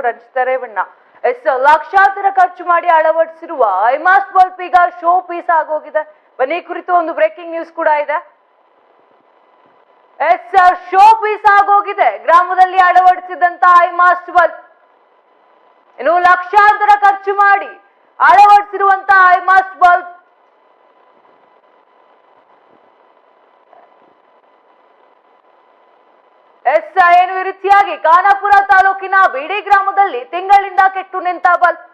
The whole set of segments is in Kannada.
ಸ್ವಾಗತ ಹಂಚ್ತಾರೆ ಬಣ್ಣ ಎಸ್, ಲಕ್ಷಾಂತರ ಖರ್ಚು ಮಾಡಿ ಅಳವಡಿಸಿರುವ ಐಮಾಸ್ ಬಲ್ಪ್ ಈಗ ಶೋ ಪೀಸ್ ಆಗೋಗಿದೆ. ಬನ್ನಿ ಕುರಿತು ಒಂದು ಬ್ರೇಕಿಂಗ್ ನ್ಯೂಸ್ ಕೂಡ ಇದೆ. ಎಸ್, ಶೋ ಪೀಸ್ ಆಗೋಗಿದೆ. ಗ್ರಾಮದಲ್ಲಿ ಅಳವಡಿಸಿದಂತ ಐಮಾಸ್ ಬಲ್ಪ್ ಇನ್ನು ಲಕ್ಷಾಂತರ ಖರ್ಚು ಮಾಡಿ ಅಳವಡಿಸಿರುವಂತ ಐಮಾಸ್ ಬಲ್ಪ್ ಎಸ್, ಏನು ರೀತಿಯಾಗಿ ಖಾನಾಪುರ ತಾಲೂಕಿನ ಬೇಡಿ ಗ್ರಾಮದಲ್ಲಿ ತಿಂಗಳಿಂದ ಕೆಟ್ಟು ನಿಂತ ಬಲ್ಬ್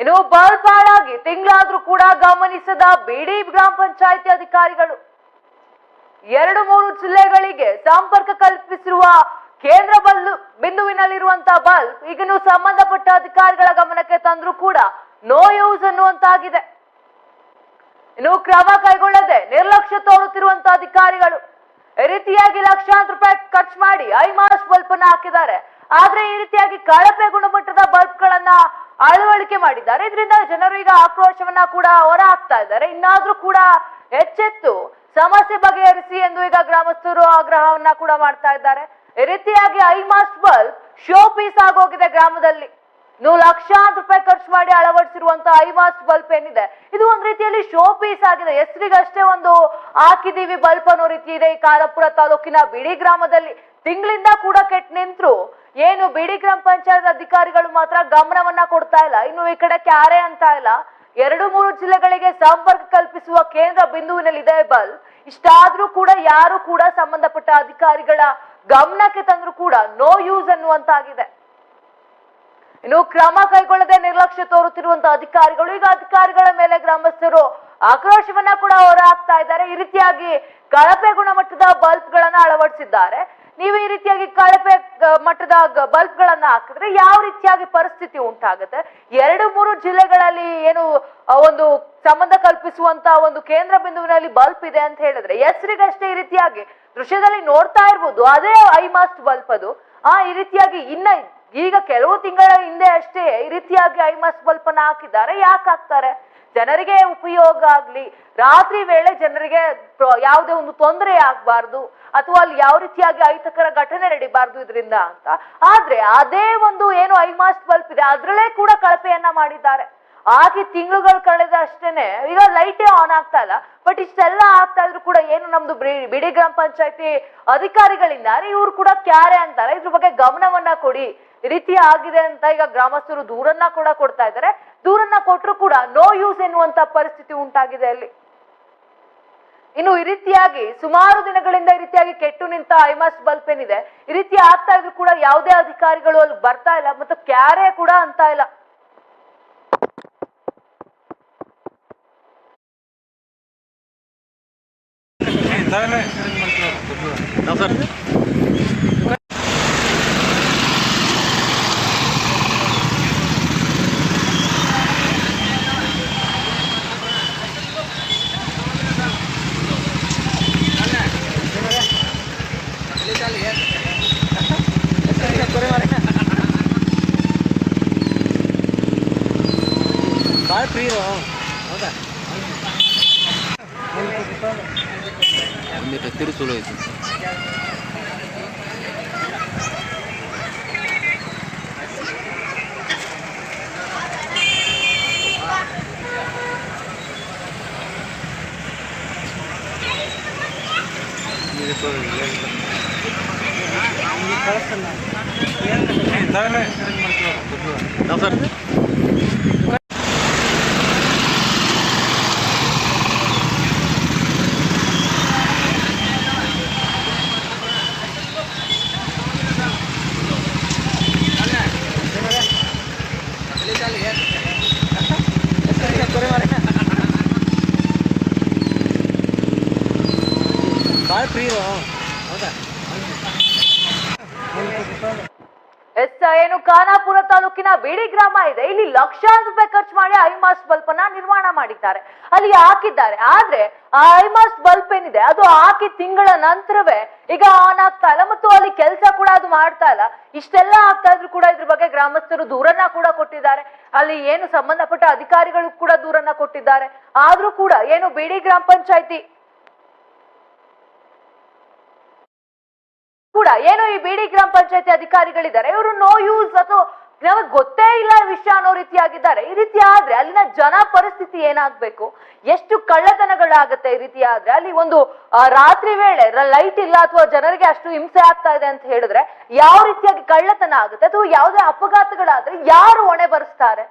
ಇನ್ನು ಬಲ್ಬ್ ಹಾಳಾಗಿ ತಿಂಗಳಾದ್ರೂ ಕೂಡ ಗಮನಿಸದ ಬಿಡಿ ಗ್ರಾಮ ಪಂಚಾಯಿತಿ ಅಧಿಕಾರಿಗಳು, ಎರಡು ಮೂರು ಜಿಲ್ಲೆಗಳಿಗೆ ಸಂಪರ್ಕ ಕಲ್ಪಿಸಿರುವ ಕೇಂದ್ರ ಬಲ್ ಬಿಂದುವಿನಲ್ಲಿರುವಂತಹ ಬಲ್ಬ್ ಈಗನು ಸಂಬಂಧಪಟ್ಟ ಅಧಿಕಾರಿಗಳ ಗಮನಕ್ಕೆ ತಂದ್ರೂ ಕೂಡ ನೋ ಯೂಸ್ ಅನ್ನುವಂತಾಗಿದೆ. ಇನ್ನು ಕ್ರಮ ಕೈಗೊಳ್ಳದೆ ನಿರ್ಲಕ್ಷ್ಯ ತೋರುತ್ತಿರುವಂತಹ ಅಧಿಕಾರಿಗಳು ಈ ರೀತಿಯಾಗಿ ಲಕ್ಷಾಂತರ ರೂಪಾಯಿ ಖರ್ಚು ಮಾಡಿ ಐಮಾಸ್ ಬಲ್ಪ್ ಅನ್ನ ಹಾಕಿದ್ದಾರೆ. ಆದ್ರೆ ಈ ರೀತಿಯಾಗಿ ಕಳಪೆ ಗುಣಮಟ್ಟದ ಬಲ್ಬ್ ಗಳನ್ನ ಅಳವಡಿಕೆ ಮಾಡಿದ್ದಾರೆ. ಇದರಿಂದ ಜನರು ಈಗ ಆಕ್ರೋಶವನ್ನ ಕೂಡ ಹೊರ ಹಾಕ್ತಾ ಇದ್ದಾರೆ. ಇನ್ನಾದ್ರೂ ಕೂಡ ಎಚ್ಚೆತ್ತು ಸಮಸ್ಯೆ ಬಗೆಹರಿಸಿ ಎಂದು ಈಗ ಗ್ರಾಮಸ್ಥರು ಆಗ್ರಹವನ್ನ ಕೂಡ ಮಾಡ್ತಾ ಇದ್ದಾರೆ. ಈ ರೀತಿಯಾಗಿ ಐಮಾಸ್ ಬಲ್ಬ್ ಶೋ ಪೀಸ್ ಆಗೋಗಿದೆ ಗ್ರಾಮದಲ್ಲಿ. ನೀವು ಲಕ್ಷಾಂತರ ರೂಪಾಯಿ ಖರ್ಚು ಮಾಡಿ ಅಳವಡಿಸಿರುವಂತ ಐವಾಸ್ ಬಲ್ಬ್ ಏನಿದೆ, ಇದು ಒಂದ್ ರೀತಿಯಲ್ಲಿ ಶೋ ಪೀಸ್ ಆಗಿದೆ. ಹೆಸರಿಗಷ್ಟೇ ಒಂದು ಹಾಕಿದೀವಿ ಬಲ್ಬ್ ಅನ್ನೋ ರೀತಿ ಇದೆ ಈ ಕಾಲಪುರ ತಾಲೂಕಿನ ಬಿಡಿ ಗ್ರಾಮದಲ್ಲಿ. ತಿಂಗಳಿಂದ ಕೂಡ ಕೆಟ್ಟ ನಿಂತ್ರು. ಏನು ಬಿಡಿ ಗ್ರಾಮ ಪಂಚಾಯತ್ ಅಧಿಕಾರಿಗಳು ಮಾತ್ರ ಗಮನವನ್ನ ಕೊಡ್ತಾ ಇಲ್ಲ. ಇನ್ನು ಈ ಕಡೆ ಕ್ಯಾರೆ ಅಂತ ಇಲ್ಲ. ಎರಡು ಮೂರು ಜಿಲ್ಲೆಗಳಿಗೆ ಸಂಪರ್ಕ ಕಲ್ಪಿಸುವ ಕೇಂದ್ರ ಬಿಂದುವಿನಲ್ಲಿ ಇದೆ ಬಲ್ಬ್. ಇಷ್ಟಾದ್ರೂ ಕೂಡ ಯಾರು ಕೂಡ ಸಂಬಂಧಪಟ್ಟ ಅಧಿಕಾರಿಗಳ ಗಮನಕ್ಕೆ ತಂದ್ರು ಕೂಡ ನೋ ಯೂಸ್ ಅನ್ನುವಂತಾಗಿದೆ. ಇನ್ನು ಕ್ರಮ ಕೈಗೊಳ್ಳದೆ ನಿರ್ಲಕ್ಷ್ಯ ತೋರುತ್ತಿರುವಂತ ಅಧಿಕಾರಿಗಳು, ಈಗ ಅಧಿಕಾರಿಗಳ ಮೇಲೆ ಗ್ರಾಮಸ್ಥರು ಆಕ್ರೋಶವನ್ನ ಕೂಡ ಹೊರ ಹಾಕ್ತಾ ಇದ್ದಾರೆ. ಈ ರೀತಿಯಾಗಿ ಕಳಪೆ ಗುಣಮಟ್ಟದ ಬಲ್ಬ್ ಗಳನ್ನ ಅಳವಡಿಸಿದ್ದಾರೆ. ನೀವು ಈ ರೀತಿಯಾಗಿ ಕಳಪೆ ಮಟ್ಟದ ಬಲ್ಬ್ ಗಳನ್ನ ಹಾಕಿದ್ರೆ ಯಾವ ರೀತಿಯಾಗಿ ಪರಿಸ್ಥಿತಿ ಉಂಟಾಗುತ್ತೆ? ಎರಡು, ಮೂರು ಜಿಲ್ಲೆಗಳಲ್ಲಿ ಏನು ಒಂದು ಸಂಬಂಧ ಕಲ್ಪಿಸುವಂತ ಒಂದು ಕೇಂದ್ರ ಬಿಂದುವಿನಲ್ಲಿ ಬಲ್ಬ್ ಇದೆ ಅಂತ ಹೇಳಿದ್ರೆ, ಹೆಸರಿಗಷ್ಟೇ ಈ ರೀತಿಯಾಗಿ ದೃಶ್ಯದಲ್ಲಿ ನೋಡ್ತಾ ಇರ್ಬೋದು. ಅದೇ ಐ ಮಾಸ್ಟ್ ಬಲ್ಬ್ ಅದು. ಆ, ಈ ರೀತಿಯಾಗಿ ಇನ್ನ ಈಗ ಕೆಲವು ತಿಂಗಳ ಹಿಂದೆ ಅಷ್ಟೇ ಈ ರೀತಿಯಾಗಿ ಐಮಾಸ್ ಬಲ್ಬ್ ಅನ್ನ ಹಾಕಿದ್ದಾರೆ. ಯಾಕೆ ಹಾಕ್ತಾರೆ? ಜನರಿಗೆ ಉಪಯೋಗ ಆಗ್ಲಿ, ರಾತ್ರಿ ವೇಳೆ ಜನರಿಗೆ ಯಾವುದೇ ಒಂದು ತೊಂದರೆ ಆಗ್ಬಾರ್ದು ಅಥವಾ ಅಲ್ಲಿ ಯಾವ ರೀತಿಯಾಗಿ ಅಹಿತಕರ ಘಟನೆ ನಡಿಬಾರ್ದು ಇದರಿಂದ ಅಂತ. ಆದ್ರೆ ಅದೇ ಒಂದು ಏನು ಐಮಾಸ್ ಬಲ್ಪ್ ಇದೆ, ಅದ್ರಲ್ಲೇ ಕೂಡ ಕಳಪೆಯನ್ನ ಮಾಡಿದ್ದಾರೆ. ಆಗಿ ತಿಂಗಳುಗಳು ಕಳೆದ ಅಷ್ಟೇನೆ, ಈಗ ಲೈಟೇ ಆನ್ ಆಗ್ತಾ ಇಲ್ಲ. ಬಟ್ ಇಷ್ಟೆಲ್ಲ ಆಗ್ತಾ ಇದ್ರು ಕೂಡ ಏನು ನಮ್ದು ಬಿಡಿ ಗ್ರಾಮ ಪಂಚಾಯತಿ ಅಧಿಕಾರಿಗಳಿಂದ ಇವ್ರು ಕೂಡ ಕ್ಯಾರೆ ಅಂತಾರೆ. ಇದ್ರ ಬಗ್ಗೆ ಗಮನವನ್ನ ಕೊಡಿ. ಈ ರೀತಿ ಆಗಿದೆ ಅಂತ ಈಗ ಗ್ರಾಮಸ್ಥರು ದೂರನ್ನ ಕೂಡ ಕೊಡ್ತಾ ಇದ್ದಾರೆ. ದೂರನ್ನ ಕೊಟ್ಟರು ಕೂಡ ನೋ ಯೂಸ್ ಎನ್ನುವಂತ ಪರಿಸ್ಥಿತಿ ಉಂಟಾಗಿದೆ ಅಲ್ಲಿ. ಇನ್ನು ಈ ರೀತಿಯಾಗಿ ಸುಮಾರು ದಿನಗಳಿಂದ ಈ ರೀತಿಯಾಗಿ ಕೆಟ್ಟು ನಿಂತ ಐಮಾಸ್ ಬಲ್ಪ್ ಏನಿದೆ, ಈ ರೀತಿ ಆಗ್ತಾ ಇದ್ರು ಕೂಡ ಯಾವುದೇ ಅಧಿಕಾರಿಗಳು ಅಲ್ಲಿ ಬರ್ತಾ ಇಲ್ಲ ಮತ್ತು ಕ್ಯಾರೆ ಕೂಡ ಅಂತ ಇಲ್ಲ. ಭಾಳ ಫ್ರೀ ಇರೋ ಹೌದಾ ಅಲ್ಲಿ ಕತ್ತಿರಿ ಚಲೋ ಐತಿ ನಾವು ಸರ್ ಭಾಳ ಫ್ರೀ ಇರೋ ಹೌದಾ ಎಸ್ ಏನು ಖಾನಾಪುರ ತಾಲೂಕಿನ ಬಿಡಿ ಗ್ರಾಮ ಇದೆ. ಇಲ್ಲಿ ಲಕ್ಷಾಂತರ ರೂಪಾಯಿ ಖರ್ಚು ಮಾಡಿ ಐಮಾಸ್ ಬಲ್ಪ್ ಅನ್ನ ನಿರ್ಮಾಣ ಮಾಡಿದ್ದಾರೆ. ಅಲ್ಲಿ ಹಾಕಿದ್ದಾರೆ. ಆದ್ರೆ ಆ ಐಮಾಸ್ ಬಲ್ಪ್ ಏನಿದೆ, ಅದು ಹಾಕಿ ತಿಂಗಳ ನಂತರವೇ ಈಗ ಆನ್ ಆಗ್ತಾ ಇಲ್ಲ. ಮತ್ತು ಅಲ್ಲಿ ಕೆಲಸ ಕೂಡ ಅದು ಮಾಡ್ತಾ ಇಲ್ಲ. ಇಷ್ಟೆಲ್ಲ ಆಗ್ತಾ ಇದ್ರು ಕೂಡ ಇದ್ರ ಬಗ್ಗೆ ಗ್ರಾಮಸ್ಥರು ದೂರನ್ನ ಕೂಡ ಕೊಟ್ಟಿದ್ದಾರೆ. ಅಲ್ಲಿ ಏನು ಸಂಬಂಧಪಟ್ಟ ಅಧಿಕಾರಿಗಳು ಕೂಡ ದೂರನ್ನ ಕೊಟ್ಟಿದ್ದಾರೆ. ಆದ್ರೂ ಕೂಡ ಏನು ಬಿಡಿ ಗ್ರಾಮ ಪಂಚಾಯತಿ ಕೂಡ ಕೂಡ ಏನು ಈ ಬಿಡಿ ಗ್ರಾಮ ಪಂಚಾಯತಿ ಅಧಿಕಾರಿಗಳಿದ್ದಾರೆ. ಇವರು ನೋ ಯೂಸ್ ಅಥವಾ ನಮಗೆ ಗೊತ್ತೇ ಇಲ್ಲ ವಿಷಯ ಅನ್ನೋ ರೀತಿಯಾಗಿದ್ದಾರೆ. ಈ ರೀತಿ ಆದ್ರೆ ಅಲ್ಲಿನ ಜನ ಪರಿಸ್ಥಿತಿ ಏನಾಗ್ಬೇಕು? ಎಷ್ಟು ಕಳ್ಳತನಗಳಾಗತ್ತೆ ಈ ರೀತಿ ಆದ್ರೆ? ಅಲ್ಲಿ ಒಂದು ರಾತ್ರಿ ವೇಳೆ ಲೈಟ್ ಇಲ್ಲ ಅಥವಾ ಜನರಿಗೆ ಅಷ್ಟು ಹಿಂಸೆ ಆಗ್ತಾ ಇದೆ ಅಂತ ಹೇಳಿದ್ರೆ ಯಾವ ರೀತಿಯಾಗಿ ಕಳ್ಳತನ ಆಗುತ್ತೆ? ಅಥವಾ ಯಾವುದೇ ಅಪಘಾತಗಳಾದ್ರೆ ಯಾರು ಹೊಣೆ ಬರೆಸ್ತಾರೆ?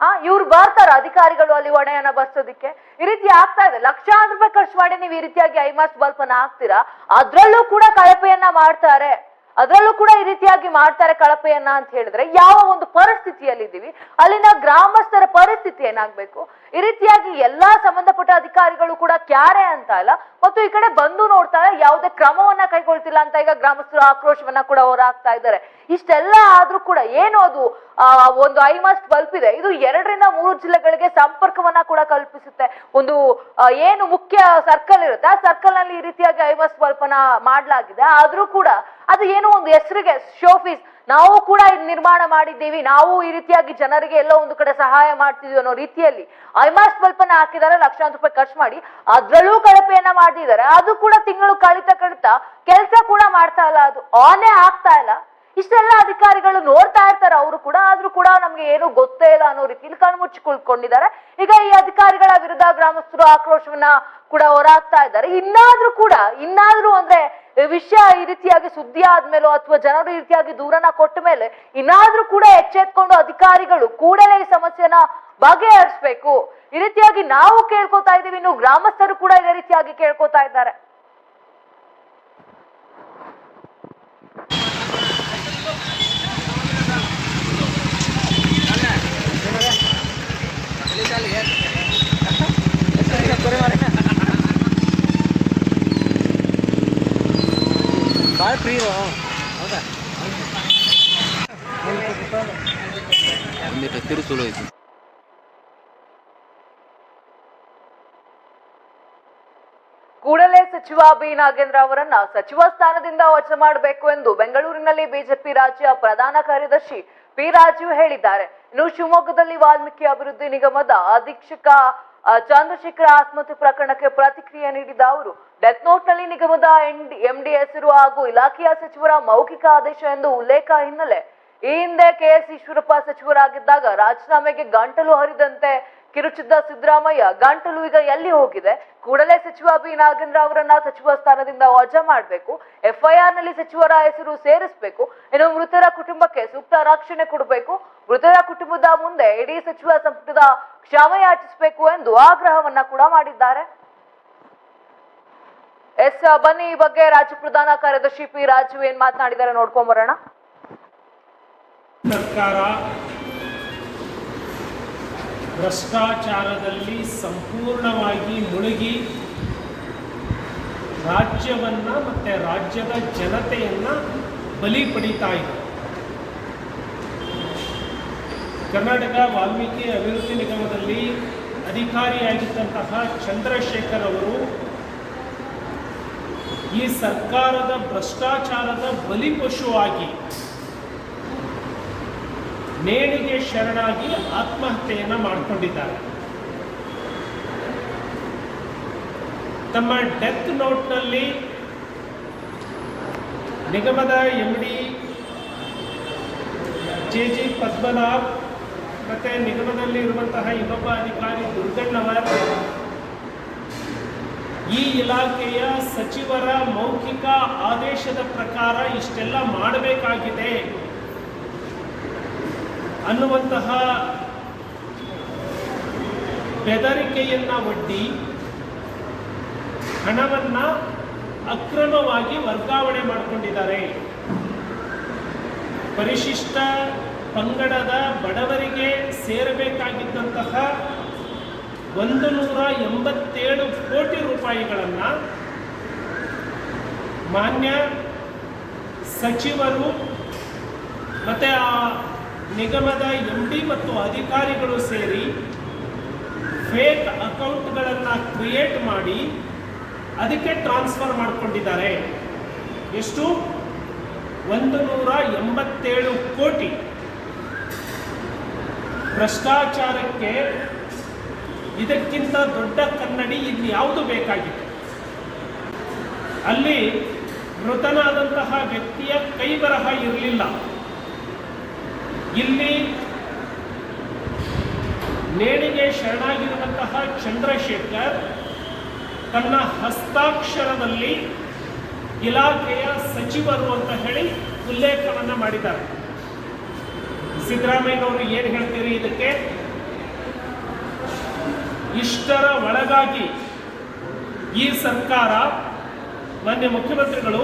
ಆ, ಇವ್ರು ಬರ್ತಾರ ಅಧಿಕಾರಿಗಳು ಅಲ್ಲಿ ಹೊಣೆಯನ್ನ ಬರ್ಸೋದಿಕ್ಕೆ. ಈ ರೀತಿ ಆಗ್ತಾ ಇದೆ. ಲಕ್ಷಾಂತರ ರೂಪಾಯಿ ಖರ್ಚು ಮಾಡಿ ನೀವು ಈ ರೀತಿಯಾಗಿ ಐಮಾಸ್ ಬಲ್ಪನ್ನ ಹಾಕ್ತೀರಾ? ಅದ್ರಲ್ಲೂ ಕೂಡ ಕಳಪೆಯನ್ನ ಮಾಡ್ತಾರೆ. ಅದ್ರಲ್ಲೂ ಕೂಡ ಈ ರೀತಿಯಾಗಿ ಮಾಡ್ತಾರೆ ಕಳಪೆಯನ್ನ ಅಂತ ಹೇಳಿದ್ರೆ, ಯಾವ ಒಂದು ಪರಿಸ್ಥಿತಿಯಲ್ಲಿ ಇದ್ದೀವಿ ಅಲ್ಲಿನ ಗ್ರಾಮಸ್ಥರ ಪರಿಸ್ಥಿತಿ ಏನಾಗ್ಬೇಕು? ಈ ರೀತಿಯಾಗಿ ಎಲ್ಲಾ ಸಂಬಂಧಪಟ್ಟ ಅಧಿಕಾರಿಗಳು ಕೂಡ ಕ್ಯಾರೆ ಅಂತ ಅಲ್ಲ, ಮತ್ತು ಈ ಕಡೆ ಬಂದು ನೋಡ್ತಾರೆ ಯಾವುದೇ ಕ್ರಮವನ್ನ ಕೈಗೊಳ್ತಿಲ್ಲ ಅಂತ ಈಗ ಗ್ರಾಮಸ್ಥರು ಆಕ್ರೋಶವನ್ನ ಕೂಡ ಹೊರಹಾಕ್ತಾ ಇದ್ದಾರೆ. ಇಷ್ಟೆಲ್ಲ ಆದ್ರೂ ಕೂಡ ಏನು ಅದು ಒಂದು ಐಮಾಸ್ ಬಲ್ಪ್ ಇದೆ. ಇದು ಎರಡರಿಂದ ಮೂರು ಜಿಲ್ಲೆಗಳಿಗೆ ಸಂಪರ್ಕವನ್ನ ಕೂಡ ಕಲ್ಪಿಸುತ್ತೆ. ಒಂದು ಏನು ಮುಖ್ಯ ಸರ್ಕಲ್ ಇರುತ್ತೆ. ಆ ಸರ್ಕಲ್ನಲ್ಲಿ ಈ ರೀತಿಯಾಗಿ ಐಮಾಸ್ ಬಲ್ಪ್ ಅನ್ನ ಮಾಡಲಾಗಿದೆ. ಆದ್ರೂ ಕೂಡ ಅದು ಏನು ಒಂದು ಹೆಸರಿಗೆ ಶೋಫೀಸ್ ನಾವು ಕೂಡ ಇದು ನಿರ್ಮಾಣ ಮಾಡಿದ್ದೀವಿ. ನಾವು ಈ ರೀತಿಯಾಗಿ ಜನರಿಗೆ ಎಲ್ಲೋ ಒಂದು ಕಡೆ ಸಹಾಯ ಮಾಡ್ತಿದ್ವಿ ಅನ್ನೋ ರೀತಿಯಲ್ಲಿ ಐಮಾಸ್ಟ್ ಬಲ್ಪ್ ಅನ್ನ ಹಾಕಿದ್ದಾರೆ. ಲಕ್ಷಾಂತರ ರೂಪಾಯಿ ಖರ್ಚು ಮಾಡಿ ಅದ್ರಲ್ಲೂ ಕಳಪೆಯನ್ನ ಮಾಡಿದ್ದಾರೆ ಅದು ಕೂಡ ತಿಂಗಳು ಕಳಿತ ಕಳಿತ ಕೆಲಸ ಕೂಡ ಮಾಡ್ತಾ ಇಲ್ಲ. ಅದು ಆನೇ ಆಗ್ತಾ ಇಲ್ಲ. ಇಷ್ಟೆಲ್ಲ ಅಧಿಕಾರಿಗಳು ನೋಡ್ತಾ ಇರ್ತಾರೆ, ಅವರು ಕೂಡ, ಆದ್ರೂ ಕೂಡ ನಮ್ಗೆ ಏನು ಗೊತ್ತೇ ಇಲ್ಲ ಅನ್ನೋ ರೀತಿಯಲ್ಲಿ ಕಣ್ಮುಚ್ಚಿ ಕುಳ್ಕೊಂಡಿದ್ದಾರೆ ಈಗ ಈ ಅಧಿಕಾರಿಗಳ ವಿರುದ್ಧ ಗ್ರಾಮಸ್ಥರು ಆಕ್ರೋಶವನ್ನ ಕೂಡ ಹೊರಹಾಕ್ತಾ ಇದ್ದಾರೆ. ಇನ್ನಾದ್ರೂ ಕೂಡ, ಇನ್ನಾದ್ರೂ ಅಂದ್ರೆ ವಿಷಯ ಈ ರೀತಿಯಾಗಿ ಸುದ್ದಿ ಆದ್ಮೇಲೋ ಅಥವಾ ಜನರು ಈ ರೀತಿಯಾಗಿ ದೂರನ ಕೊಟ್ಟ ಮೇಲೆ ಇನ್ನಾದ್ರೂ ಕೂಡ ಎಚ್ಚೆತ್ಕೊಂಡು ಅಧಿಕಾರಿಗಳು ಕೂಡಲೇ ಈ ಸಮಸ್ಯೆನ ಬಗೆಹರಿಸ್ಬೇಕು. ಈ ರೀತಿಯಾಗಿ ನಾವು ಕೇಳ್ಕೊತಾ ಇದ್ದೀವಿ, ಇನ್ನು ಗ್ರಾಮಸ್ಥರು ಕೂಡ ಇದೇ ರೀತಿಯಾಗಿ ಕೇಳ್ಕೊತಾ ಇದ್ದಾರೆ. ಭಾಳ ಫ್ರೀ ಹೌದಾ ತಿರು ಐತಿ ಕೂಡಲೇ ಸಚಿವ ಬಿ. ನಾಗೇಂದ್ರ ಅವರನ್ನ ಸಚಿವ ಸ್ಥಾನದಿಂದ ವಜಾ ಮಾಡಬೇಕು ಎಂದು ಬೆಂಗಳೂರಿನಲ್ಲಿ ಬಿಜೆಪಿ ರಾಜ್ಯ ಪ್ರಧಾನ ಕಾರ್ಯದರ್ಶಿ ಪಿ. ರಾಜು ಹೇಳಿದ್ದಾರೆ. ಇನ್ನು ಶಿವಮೊಗ್ಗದಲ್ಲಿ ವಾಲ್ಮೀಕಿ ಅಭಿವೃದ್ಧಿ ನಿಗಮದ ಅಧೀಕ್ಷಕ ಚಂದ್ರಶೇಖರ ಆತ್ಮಹತ್ಯೆ ಪ್ರಕರಣಕ್ಕೆ ಪ್ರತಿಕ್ರಿಯೆ ನೀಡಿದ ಅವರು, ಡೆತ್ ನೋಟ್ನಲ್ಲಿ ನಿಗಮದ ಎಂಡಿ ಹೆಸರು ಹಾಗೂ ಇಲಾಖೆಯ ಸಚಿವರ ಮೌಖಿಕ ಆದೇಶ ಎಂದು ಉಲ್ಲೇಖ ಹಿನ್ನೆಲೆ. ಈ ಹಿಂದೆ ಕೆಎಸ್ ಈಶ್ವರಪ್ಪ ಸಚಿವರಾಗಿದ್ದಾಗ ರಾಜೀನಾಮೆಗೆ ಗಂಟಲು ಹರಿದಂತೆ ಕಿರುಚಿದ್ದ ಸಿದ್ದರಾಮಯ್ಯ ಗಂಟಲು ಈಗ ಎಲ್ಲಿ ಹೋಗಿದೆ? ಕೂಡಲೇ ಸಚಿವ ಬಿ. ನಾಗೇಂದ್ರ ಅವರನ್ನ ಸಚಿವ ಸ್ಥಾನದಿಂದ ವಜಾ ಮಾಡಬೇಕು ಎಫ್ಐಆರ್ನಲ್ಲಿ ಸಚಿವರ ಹೆಸರು ಸೇರಿಸಬೇಕು, ಇನ್ನು ಮೃತರ ಕುಟುಂಬಕ್ಕೆ ಸೂಕ್ತ ರಕ್ಷಣೆ ಕೊಡಬೇಕು, ಮೃತರ ಕುಟುಂಬದ ಮುಂದೆ ಇಡೀ ಸಚಿವ ಸಂಪುಟದ ಕ್ಷಮೆಯಾಚಿಸಬೇಕು ಎಂದು ಆಗ್ರಹವನ್ನ ಕೂಡ ಮಾಡಿದ್ದಾರೆ. ಎಸ್, ಬನ್ನಿ ಈ ಬಗ್ಗೆ ರಾಜ್ಯ ಪ್ರಧಾನ ಕಾರ್ಯದರ್ಶಿ ಪಿ. ರಾಜು ಏನ್ ಮಾತನಾಡಿದ್ದಾರೆ, ನೋಡ್ಕೊಂಡ್ ಬರೋಣ. ಸರ್ಕಾರ ಭ್ರಷ್ಟಾಚಾರದಲ್ಲಿ ಸಂಪೂರ್ಣವಾಗಿ ಮುಳುಗಿ ರಾಜ್ಯವನ್ನು ಮತ್ತೆ ರಾಜ್ಯದ ಜನತೆಯನ್ನು ಬಲಿ ಪಡಿತಾ ಇದೆ. ಕರ್ನಾಟಕ ವಾಲ್ಮೀಕಿ ಅಭಿವೃದ್ಧಿ ನಿಗಮದಲ್ಲಿ ಅಧಿಕಾರಿಯಾಗಿದ್ದಂತಹ ಚಂದ್ರಶೇಖರ್ ಅವರು ಈ ಸರ್ಕಾರದ ಭ್ರಷ್ಟಾಚಾರದ ಬಲಿಪಶುವಾಗಿ ನೇಣಿಗೆ ಶರಣಾಗಿ ಆತ್ಮಹತ್ಯೆಯನ್ನು ಮಾಡಿಕೊಂಡಿದ್ದಾರೆ. ತಮ್ಮ ಡೆತ್ ನೋಟ್ನಲ್ಲಿ ನಿಗಮದ M D J G Padmanabh ಮತ್ತೆ ನಿಗಮದಲ್ಲಿ ಇರುವಂತಹ ಇನ್ನೊಬ್ಬ ಅಧಿಕಾರಿ ದುರ್ಗಣ್ಣವರ್ ಈ ಇಲಾಖೆಯ ಸಚಿವರ ಮೌಖಿಕ ಆದೇಶದ ಪ್ರಕಾರ ಇಷ್ಟೆಲ್ಲ ಮಾಡಬೇಕಾಗಿದೆ. ಅನ್ನುವಂತಹ ಬೆದರಿಕೆಯನ್ನು ಒಡ್ಡಿ ಹಣವನ್ನ ಅಕ್ರಮವಾಗಿ ವರ್ಗಾವಣೆ ಮಾಡಿಕೊಂಡಿದ್ದಾರೆ. ಪರಿಶಿಷ್ಟ ಪಂಗಡದ ಬಡವರಿಗೆ ಸೇರಬೇಕಾಗಿದ್ದಂತಹ ಒಂದು ನೂರ ಎಂಬತ್ತೇಳು ಕೋಟಿ ರೂಪಾಯಿಗಳನ್ನು ಮಾನ್ಯ ಸಚಿವರು ಮತ್ತು ಆ ನಿಗಮದ ಎಂ ಡಿ ಮತ್ತು ಅಧಿಕಾರಿಗಳು ಸೇರಿ ಫೇಕ್ ಅಕೌಂಟ್ಗಳನ್ನು ಕ್ರಿಯೇಟ್ ಮಾಡಿ ಅದಕ್ಕೆ ಟ್ರಾನ್ಸ್ಫರ್ ಮಾಡಿಕೊಂಡಿದ್ದಾರೆ. ಎಷ್ಟು? ಒಂದು ನೂರ ಎಂಬತ್ತೇಳು ಕೋಟಿ. ಭ್ರಷ್ಟಾಚಾರಕ್ಕೆ ಇದಕ್ಕಿಂತ ದೊಡ್ಡ ಕನ್ನಡಿ ಇನ್ಯಾವುದು ಬೇಕಾಗಿತ್ತು? ಅಲ್ಲಿ ಮೃತನಾದಂತಹ ವ್ಯಕ್ತಿಯ ಕೈ ಬರಹ ಇರಲಿಲ್ಲ. ಇಲ್ಲಿ ನೇಣಿಗೆ ಶರಣಾಗಿರುವಂತಹ ಚಂದ್ರಶೇಖರ್ ತನ್ನ ಹಸ್ತಾಕ್ಷರದಲ್ಲಿ ಇಲಾಖೆಯ ಸಚಿವರು ಅಂತ ಹೇಳಿ ಉಲ್ಲೇಖವನ್ನ ಮಾಡಿದ್ದಾರೆ. ಸಿದ್ದರಾಮಯ್ಯನವರು ಏನು ಹೇಳ್ತೀರಿ ಇದಕ್ಕೆ? ಇಷ್ಟರ ಒಳಗಾಗಿ ಈ ಸರ್ಕಾರ, ಮಾನ್ಯ ಮುಖ್ಯಮಂತ್ರಿಗಳು,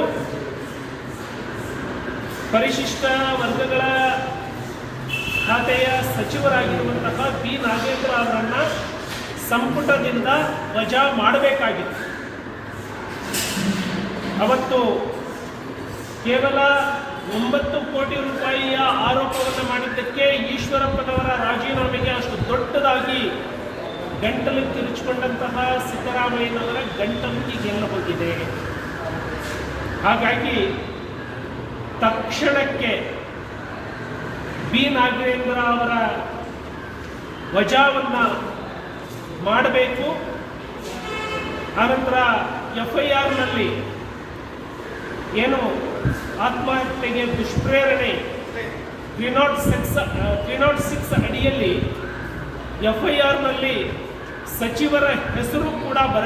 ಪರಿಶಿಷ್ಟ ವರ್ಗಗಳ ಖಾತೆಯ ಸಚಿವರಾಗಿರುವಂತಹ ಬಿ ನಾಗೇಂದ್ರ ಅವರನ್ನ ಸಂಪುಟದಿಂದ ವಜಾ ಮಾಡಬೇಕಾಗಿತ್ತು. ಅವತ್ತು ಕೇವಲ ಒಂಬತ್ತು ಕೋಟಿ ರೂಪಾಯಿಯ ಆರೋಪವನ್ನು ಮಾಡಿದ್ದಕ್ಕೆ ಈಶ್ವರಪ್ಪನವರ ರಾಜೀನಾಮೆಗೆ ಅಷ್ಟು ದೊಡ್ಡದಾಗಿ ಗಂಟಲು ತಿರುಚಿಕೊಂಡಂತಹ ಸಿದ್ದರಾಮಯ್ಯನವರ ಗಂಟಲು ಈಗೆಲ್ಲ ಹೋಗಿದೆ. ಹಾಗಾಗಿ ತಕ್ಷಣಕ್ಕೆ ಬಿ ನಾಗೇಂದ್ರ ಅವರ ವಜಾವನ್ನ ಮಾಡಬೇಕು. ಆನಂತರ ಎಫ್ ಐ ಆರ್ನಲ್ಲಿ ಏನು ಆತ್ಮಹತ್ಯೆಗೆ ದುಷ್ಪ್ರೇರಣೆ three not six three not six ಅಡಿಯಲ್ಲಿ ಎಫ್ ಐ ಆರ್ನಲ್ಲಿ ಸಚಿವರ ಹೆಸರು ಕೂಡ ಬರ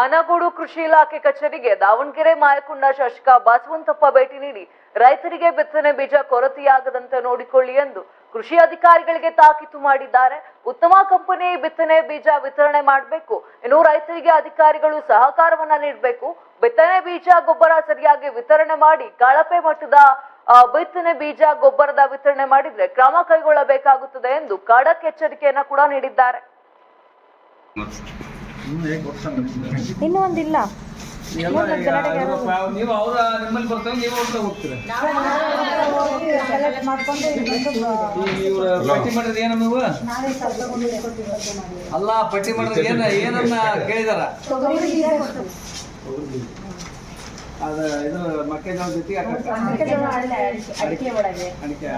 ಆನಗೋಡು ಕೃಷಿ ಇಲಾಖೆ ಕಚೇರಿಗೆ ದಾವಣಗೆರೆ ಮಾಯಕೊಂಡ ಶಾಸಕ ಬಸವಂತಪ್ಪ ಭೇಟಿ ನೀಡಿ ರೈತರಿಗೆ ಬಿತ್ತನೆ ಬೀಜ ಕೊರತೆಯಾಗದಂತೆ ನೋಡಿಕೊಳ್ಳಿ ಎಂದು ಕೃಷಿ ಅಧಿಕಾರಿಗಳಿಗೆ ತಾಕೀತು ಮಾಡಿದ್ದಾರೆ. ಉತ್ತಮ ಕಂಪನಿ ಬಿತ್ತನೆ ಬೀಜ ವಿತರಣೆ ಮಾಡಬೇಕು. ಇನ್ನು ರೈತರಿಗೆ ಅಧಿಕಾರಿಗಳು ಸಹಕಾರವನ್ನ ನೀಡಬೇಕು. ಬಿತ್ತನೆ ಬೀಜ ಗೊಬ್ಬರ ಸರಿಯಾಗಿ ವಿತರಣೆ ಮಾಡಿ ಕಳಪೆ ಮಟ್ಟದ ಬಿತ್ತನೆ ಬೀಜ ಗೊಬ್ಬರದ ವಿತರಣೆ ಮಾಡಿದ್ರೆ ಕ್ರಮ ಕೈಗೊಳ್ಳಬೇಕಾಗುತ್ತದೆ ಎಂದು ಖಡಕ್ ಎಚ್ಚರಿಕೆಯನ್ನ ಕೂಡ ನೀಡಿದ್ದಾರೆ. ಇನ್ನೂ ಒಂದಿಲ್ಲ. ನೀವು ಅವರ ನಿಮ್ಮಲ್ಲಿ ಬರ್ತಾರೆ ನೀವು ಅವ್ರ ಹೋಗ್ತೀರಾ? ಮಾಡ್ಕೊಂಡು ಇವ್ರ ಪಟ್ಟಿ ಮಾಡಿದ್ರೆ ಏನ ನೀವು? ಅಲ್ಲ ಪಟ್ಟಿ ಮಾಡಿದ್ರೆ ಏನ ಏನನ್ನ ಕೇಳಿದಾರ? ಅದ ಇದು ಮಕ್ಕಳ ಜೊತೆಗೆ ಅಡಿಕೆ ಒಳಗೆ. ಅಡಿಕೆ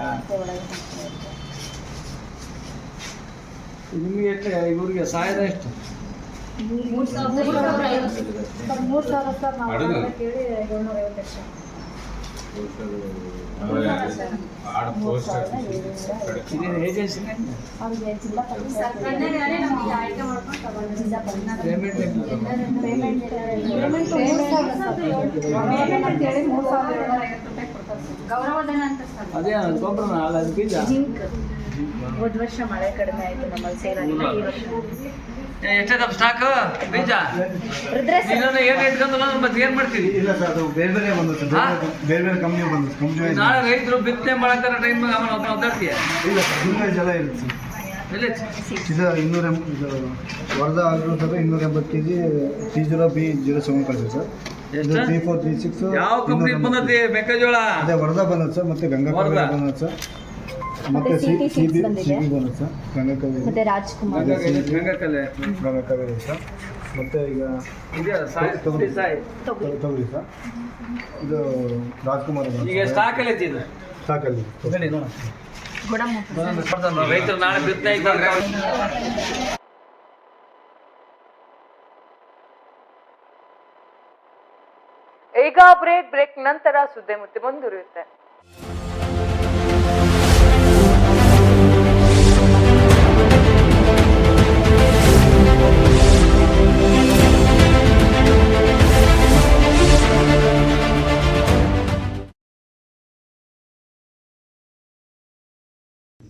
ನಿಮ್ಗೆ ಎಷ್ಟು ಇವ್ರಿಗೆ ಸಹಾಯದ ಎಷ್ಟು? ಮೂರ್ ಸಾವಿರ ಸರ್ ಕೇಳಿ ಏಳ್ನೂರ ಐವತ್ತು ಲಕ್ಷ ಹೋದ ವರ್ಷ ಮಳೆ ಕಡಿಮೆ ಆಯ್ತು, ನಮ್ಮಲ್ಲಿ ಸೇಲ್ ಈ ವರ್ಷ ಎಷ್ಟೈತಪ್ಪ ಸ್ಟಾಕ್ ಬೀಜ. ನೀನು ಏನು ಇಟ್ಕೊಂಡಲ್ಲ ಮತ್ತೆ ಏನು ಮಾಡ್ತೀವಿ? ಇಲ್ಲ ಸರ್ ಅದು ಬೇರೆ ಬೇರೆ ಬಂದಿತ್ತು? ಬೇರೆ ಬೇರೆ ಕಂಪ್ನಿ ಬಂದಿತ್ತು ಕಂಪ್ನಿ ನಾಳೆ ರೈತರು ಬಿತ್ತನೆ ಟೈಮ್ ಆಮೇಲೆ ಒಬ್ಬ ಒದ್ದಾಡ್ತೀಯ? ಇಲ್ಲ ಸರ್ ಜಲ ಇರುತ್ತೆ ಸರ್. ಇದು ಇನ್ನೂರ ಇದು ವರ್ಧ ಆಗಿರೋದ್ರೆ ಇನ್ನೂರ ಎಂಬತ್ತು K G three zero B zero seven ಕಳಿಸಿ sir? Three four three six ಯಾವ ಕಂಪ್ನಿ ಬಂದತಿ ಮೆಕ್ಕೆಜೋಳ? ಅದೇ ವರ್ಧ ಬಂದದ್ದು ಸರ್ ಮತ್ತೆ ಗಂಗಾ. ಬಂದದ್ದು ಸರ್. ಮತ್ತೆ CT C CT C B ಬಂದಿದೆ. ಮತ್ತೆ ರಾಜ್ಕುಮಾರ್. ರಂಗಕಲೆ ರಂಗಕಲೆ ಸರ್ ಮತ್ತೆ ಈಗ ತೊಗರಿ. ಸಾಯಿ ತೊಗರಿ ತೊಗರಿ ಸರ್. ಇದು ರಾಜ್ಕುಮಾರ್ ಈಗ ಸ್ಟಾಕ್ ಅಲ್ಲಿ ಇದೆ ನೋಡ ಗುಣಮುಖ ರೈತರು ನಾಳೆ ಬಿತ್ತನೆ ಇದ್ದಾರೆ ಈಗ ಬ್ರೇಕ್ ಬ್ರೇಕ್ ನಂತರ ಸುದ್ದಿ ಮತ್ತೆ ಮುಂದುವರಿಯುತ್ತೆ.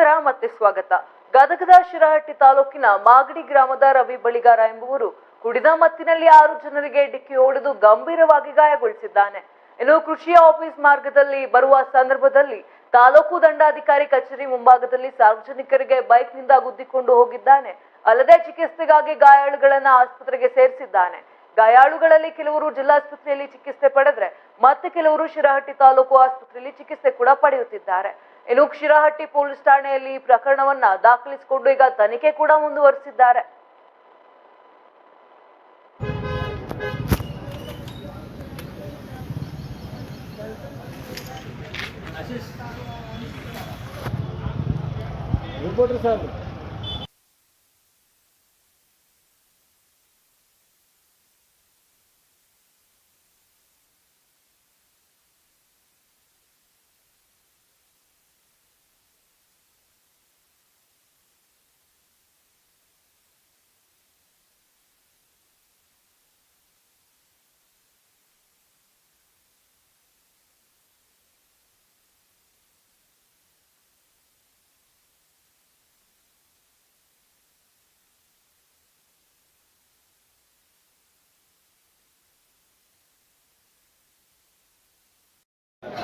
ನಂತರ ಮತ್ತೆ ಸ್ವಾಗತ. ಗದಗದ ಶಿರಹಟ್ಟಿ ತಾಲೂಕಿನ ಮಾಗಡಿ ಗ್ರಾಮದ ರವಿ ಬಳಿಗಾರ ಎಂಬುವರು ಕುಡಿದ ಮತ್ತಿನಲ್ಲಿ ಆರು ಜನರಿಗೆ ಡಿಕ್ಕಿ ಹೊಡೆದು ಗಂಭೀರವಾಗಿ ಗಾಯಗೊಳಿಸಿದ್ದಾನೆ. ಇನ್ನು ಕೃಷಿ ಆಫೀಸ್ ಮಾರ್ಗದಲ್ಲಿ ಬರುವ ಸಂದರ್ಭದಲ್ಲಿ ತಾಲೂಕು ದಂಡಾಧಿಕಾರಿ ಕಚೇರಿ ಮುಂಭಾಗದಲ್ಲಿ ಸಾರ್ವಜನಿಕರಿಗೆ ಬೈಕ್ನಿಂದ ಗುದ್ದಿಕೊಂಡು ಹೋಗಿದ್ದಾನೆ. ಅಲ್ಲದೆ ಚಿಕಿತ್ಸೆಗಾಗಿ ಗಾಯಾಳುಗಳನ್ನ ಆಸ್ಪತ್ರೆಗೆ ಸೇರಿಸಿದ್ದಾನೆ. ಗಾಯಾಳುಗಳಲ್ಲಿ ಕೆಲವರು ಜಿಲ್ಲಾಸ್ಪತ್ರೆಯಲ್ಲಿ ಚಿಕಿತ್ಸೆ ಪಡೆದ್ರೆ ಮತ್ತೆ ಕೆಲವರು ಶಿರಹಟ್ಟಿ ತಾಲೂಕು ಆಸ್ಪತ್ರೆಯಲ್ಲಿ ಚಿಕಿತ್ಸೆ ಕೂಡ ಪಡೆಯುತ್ತಿದ್ದಾರೆ. ಇನ್ನು ಶಿರಹಟ್ಟಿ ಪೊಲೀಸ್ ಠಾಣೆಯಲ್ಲಿ ಪ್ರಕರಣವನ್ನ ದಾಖಲಿಸಿಕೊಂಡು ಈಗ ತನಿಖೆ ಕೂಡ ಮುಂದುವರಿಸಿದ್ದಾರೆ.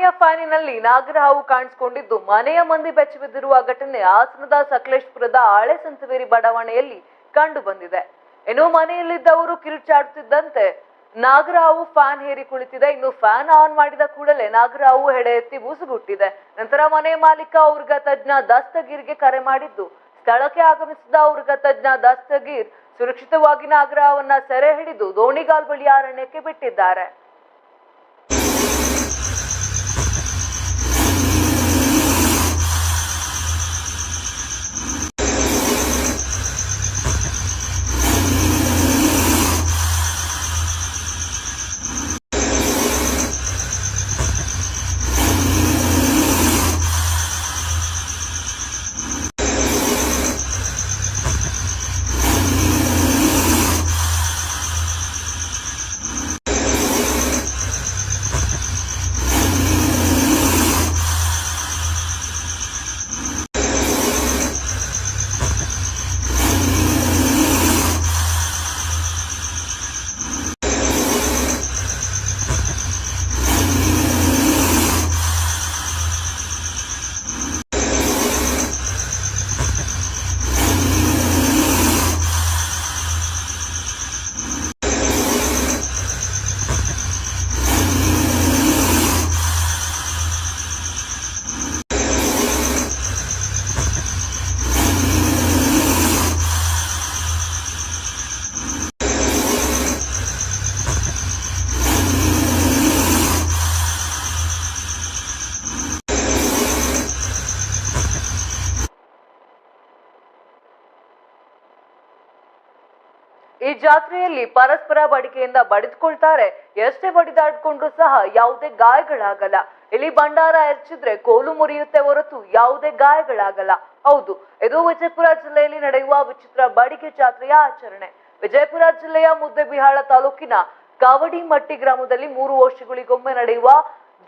ಮನೆಯ ಫ್ಯಾನಿನಲ್ಲಿ ನಾಗರಹಾವು ಕಾಣಿಸಿಕೊಂಡಿದ್ದು, ಮನೆಯ ಮಂದಿ ಬೆಚ್ಚಿ ಬಿದ್ದಿರುವ ಘಟನೆ ಹಾಸನದ ಸಕಲೇಶ್ಪುರದ ಹಳೆ ಸಂತವೇರಿ ಬಡಾವಣೆಯಲ್ಲಿ ಕಂಡು ಬಂದಿದೆ. ಇನ್ನು ಮನೆಯಲ್ಲಿದ್ದವರು ಕಿರುಚಾಡುತ್ತಿದ್ದಂತೆ ನಾಗರಹಾವು ಫ್ಯಾನ್ ಹೇರಿ ಕುಳಿತಿದೆ. ಇನ್ನು ಫ್ಯಾನ್ ಆನ್ ಮಾಡಿದ ಕೂಡಲೇ ನಾಗರಾವು ಹೆಡೆ ಎತ್ತಿ ಬೂಸುಗುಟ್ಟಿದೆ ನಂತರ ಮನೆ ಮಾಲೀಕ ಉರ್ಗ ತಜ್ಞ ದಸ್ತಗೀರ್ಗೆ ಕರೆ ಮಾಡಿದ್ದು, ಸ್ಥಳಕ್ಕೆ ಆಗಮಿಸಿದ ಉರ್ಗ ತಜ್ಞ ದಸ್ತಗೀರ್ ಸುರಕ್ಷಿತವಾಗಿ ನಾಗರಾವನ್ನ ಸೆರೆ ಹಿಡಿದು ದೋಣಿಗಾಲ್ ಬಳಿ ಅರಣ್ಯಕ್ಕೆ ಬಿಟ್ಟಿದ್ದಾರೆ. ಜಾತ್ರೆಯಲ್ಲಿ ಪರಸ್ಪರ ಬಡಿಕೆಯಿಂದ ಬಡಿದುಕೊಳ್ತಾರೆ. ಎಷ್ಟೇ ಬಡಿದಾಡ್ಕೊಂಡ್ರು ಸಹ ಯಾವುದೇ ಗಾಯಗಳಾಗಲ್ಲ. ಇಲ್ಲಿ ಭಂಡಾರ ಎರಚಿದ್ರೆ ಕೋಲು ಮುರಿಯುತ್ತೆ ಹೊರತು ಯಾವುದೇ ಗಾಯಗಳಾಗಲ್ಲ. ಹೌದು, ಇದು ವಿಜಯಪುರ ಜಿಲ್ಲೆಯಲ್ಲಿ ನಡೆಯುವ ವಿಚಿತ್ರ ಬಡಿಕೆ ಜಾತ್ರೆಯ ಆಚರಣೆ. ವಿಜಯಪುರ ಜಿಲ್ಲೆಯ ಮುದ್ದೆಬಿಹಾಳ ತಾಲೂಕಿನ ಕಾವಡಿಮಟ್ಟಿ ಗ್ರಾಮದಲ್ಲಿ ಮೂರು ವರ್ಷಗಳಿಗೊಮ್ಮೆ ನಡೆಯುವ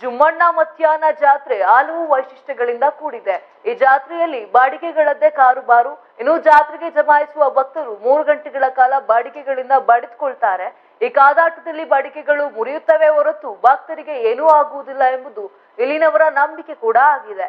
ಜುಮ್ಮಣ್ಣ ಮತ್ಯಾನ ಜಾತ್ರೆ ಹಲವು ವೈಶಿಷ್ಟ್ಯಗಳಿಂದ ಕೂಡಿದೆ. ಈ ಜಾತ್ರೆಯಲ್ಲಿ ಬಾಡಿಗೆಗಳದ್ದೇ ಕಾರುಬಾರು. ಇನ್ನು ಜಾತ್ರೆಗೆ ಜಮಾಯಿಸುವ ಭಕ್ತರು ಮೂರು ಗಂಟೆಗಳ ಕಾಲ ಬಾಡಿಗೆಗಳಿಂದ ಬಡಿದುಕೊಳ್ತಾರೆ. ಈ ಕಾದಾಟದಲ್ಲಿ ಬಾಡಿಗೆಗಳು ಮುರಿಯುತ್ತವೆ ಹೊರತು ಭಕ್ತರಿಗೆ ಏನೂ ಆಗುವುದಿಲ್ಲ ಎಂಬುದು ಇಲ್ಲಿನವರ ನಂಬಿಕೆ ಕೂಡ ಆಗಿದೆ.